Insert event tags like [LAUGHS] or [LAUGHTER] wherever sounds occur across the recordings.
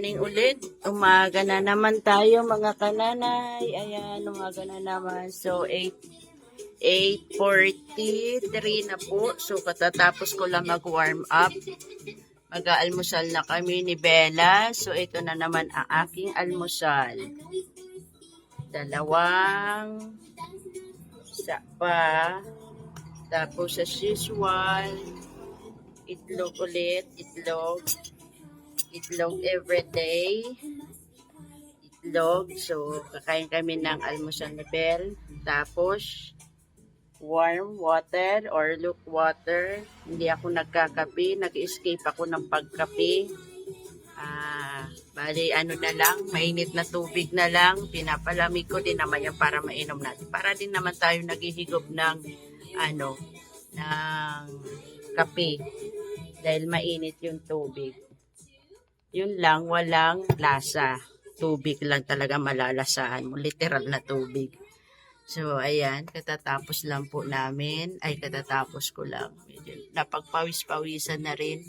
morning ulit. Umaga na naman tayo mga kananay. Ayan, umaga na naman. So, 8, 8.43 na po. So, katatapos ko lang mag-warm up. Mag-aalmusal na kami ni Bella. So, ito na naman ang aking almusal. Dalawang sapa. Tapos sa usual, itlog ulit, itlog itlog everyday. Itlog. So, kakain kami ng almusal ni Bell. Tapos, warm water or luke water. Hindi ako nagkakape. Nag-escape ako ng pagkape. Ah, bali ano na lang, mainit na tubig na lang. Pinapalamig ko din naman yan para mainom natin. Para din naman tayo naghihigop ng ano, ng kape. Dahil mainit yung tubig. Yun lang, walang lasa. Tubig lang talaga malalasahan mo. Literal na tubig. So, ayan, katatapos lang po namin. Ay, katatapos ko lang. Napagpawis-pawisan na rin.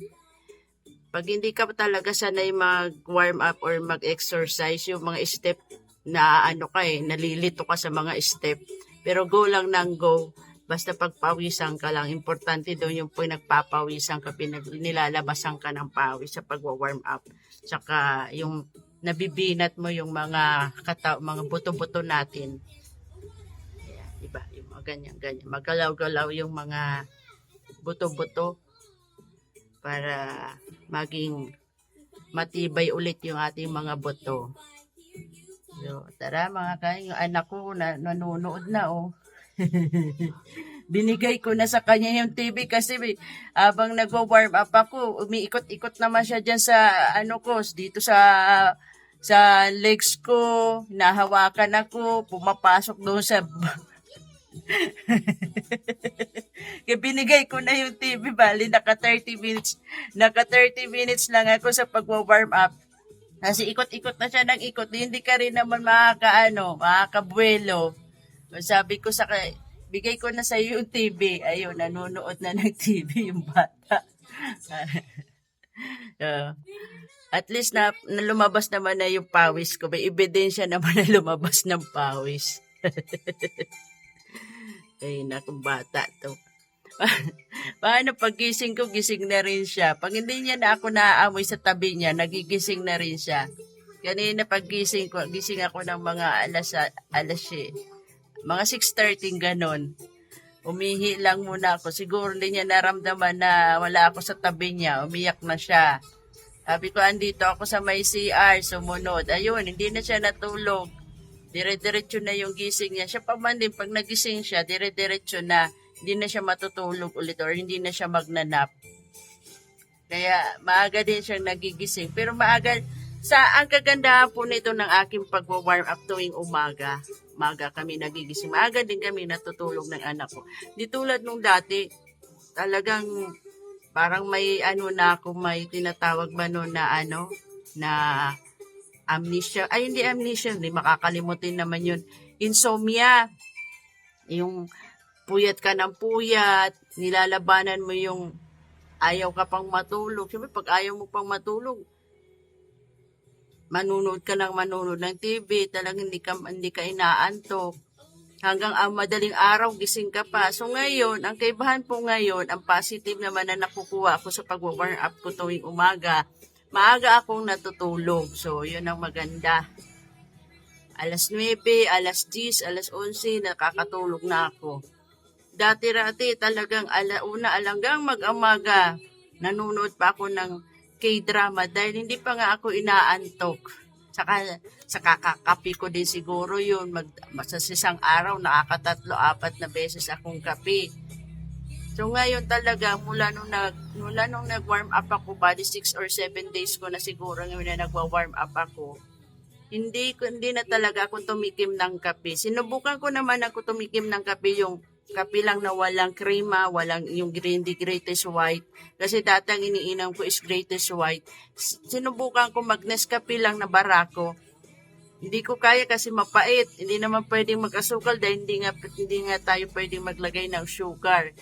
Pag hindi ka talaga sanay mag-warm up or mag-exercise, yung mga step na ano ka eh, nalilito ka sa mga step. Pero go lang ng go. Basta pagpawisan ka lang. Importante doon yung pag nagpapawisan ka, pinag, nilalabasan ka ng pawis sa pagwa-warm up. Tsaka yung nabibinat mo yung mga kata, mga buto-buto natin. Ayan, diba? Yung mga ganyan-ganyan. Magalaw-galaw yung mga buto-buto para maging matibay ulit yung ating mga buto. So, tara mga yung anak ko na, nanonood na oh. [LAUGHS] Binigay ko na sa kanya yung TV kasi habang nagwa-warm up ako, umiikot-ikot naman siya dyan sa ano ko, dito sa sa legs ko, nahawakan ako, pumapasok doon sa [LAUGHS] Kaya binigay ko na yung TV, bali naka 30 minutes, naka 30 minutes lang ako sa pagwa-warm up. Kasi ikot-ikot na siya ng ikot, hindi ka rin naman makakaano, makakabuelo. Sabi ko sa kay, bigay ko na sa iyo yung TV. Ayun, nanonood na ng TV yung bata. Uh, [LAUGHS] at least na, na lumabas naman na yung pawis ko. May ebidensya naman na lumabas ng pawis. [LAUGHS] Ay, naku, bata to. [LAUGHS] Paano pag gising ko, gising na rin siya. Pag hindi niya na ako naaamoy sa tabi niya, nagigising na rin siya. Kanina pag gising ko, gising ako ng mga alas, alas eh, mga 6.30 ganon. Umihi lang muna ako. Siguro hindi niya naramdaman na wala ako sa tabi niya. Umiyak na siya. Sabi ko, andito ako sa may CR, sumunod. Ayun, hindi na siya natulog. Dire-diretso na yung gising niya. Siya pa man din, pag nagising siya, dire-diretso na. Hindi na siya matutulog ulit or hindi na siya magnanap. Kaya maaga din siya nagigising. Pero maaga, sa ang kagandahan po nito ng aking pagwa-warm up tuwing umaga, maga kami nagigising. Maaga din kami natutulog ng anak ko. Di tulad nung dati, talagang parang may ano na ako, may tinatawag ba no na ano, na amnesia. Ay, hindi amnesia, hindi makakalimutin naman yun. Insomnia. Yung puyat ka ng puyat, nilalabanan mo yung ayaw ka pang matulog. Siyempre, pag ayaw mo pang matulog, manunood ka ng manunood ng TV, talagang hindi ka, hindi ka inaantok. Hanggang ang madaling araw, gising ka pa. So ngayon, ang kaibahan po ngayon, ang positive naman na nakukuha ako sa pag-warm up ko tuwing umaga, maaga akong natutulog. So, yun ang maganda. Alas 9, alas 10, alas 11, nakakatulog na ako. Dati-rati talagang alauna alanggang mag-amaga, nanonood pa ako ng K-drama dahil hindi pa nga ako inaantok. Saka sa kakakapi ko din siguro yun. Mag, sa isang araw, nakakatatlo, apat na beses akong kape. So ngayon talaga, mula nung, nag, mula nung nag-warm up ako, bali 6 or 7 days ko na siguro ngayon na nagwa-warm up ako, hindi, hindi na talaga ako tumikim ng kape. Sinubukan ko naman ako tumikim ng kape yung kape lang na walang krema, walang yung green the greatest white. Kasi dati ang iniinam ko is greatest white. Sinubukan ko mag Nescafe lang na barako. Hindi ko kaya kasi mapait. Hindi naman pwedeng mag-asukal dahil hindi nga, hindi nga tayo pwedeng maglagay ng sugar.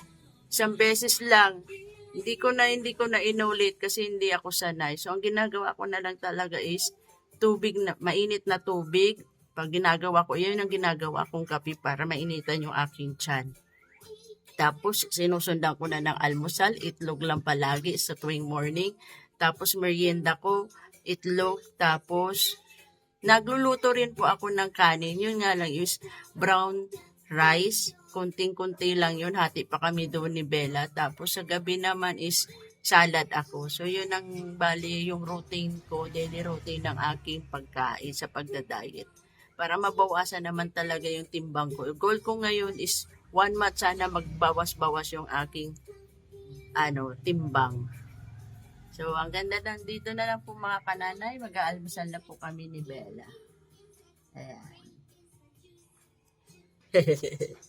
Isang beses lang, Hindi ko na hindi ko na inulit kasi hindi ako sanay. So ang ginagawa ko na lang talaga is tubig na mainit na tubig. Pag ginagawa ko, yun ang ginagawa kong kape para mainitan yung aking tiyan. Tapos sinusundan ko na ng almusal, itlog lang palagi sa tuwing morning. Tapos merienda ko, itlog, tapos nagluluto rin po ako ng kanin. Yun nga lang is brown rice. Kunting-kunti lang yun. Hati pa kami doon ni Bella. Tapos sa gabi naman is salad ako. So yun ang bali yung routine ko, daily routine ng aking pagkain sa pagda-diet. Para mabawasan naman talaga yung timbang ko. Goal ko ngayon is one month sana magbawas-bawas yung aking ano, timbang. So, ang ganda lang dito na lang po mga kananay, mag-aalmusal na po kami ni Bella. Ayan. [LAUGHS]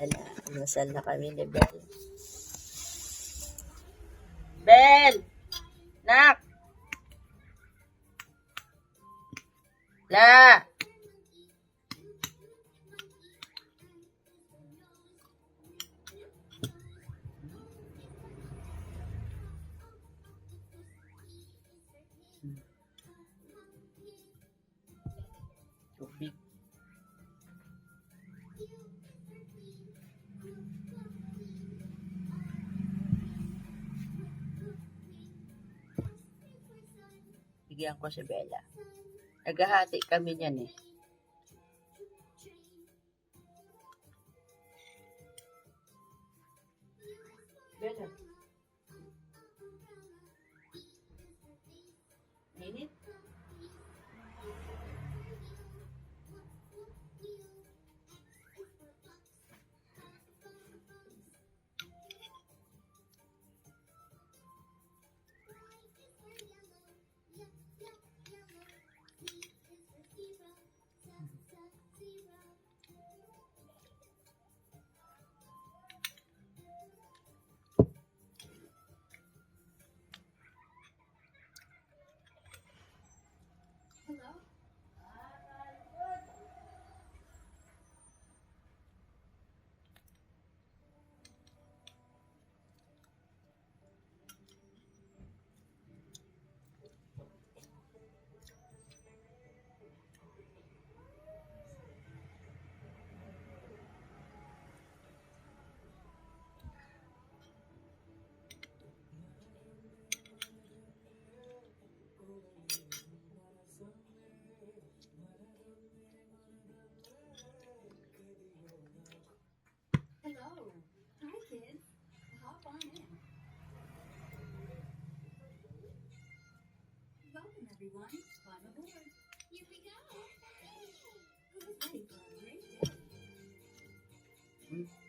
Ayan almusal na kami ni Bella. Bel! Nak! Bigyan ko si Bella. Naghahati kami niyan eh. Bella. Everyone. Climb aboard. Here we go. Who's ready for a great day?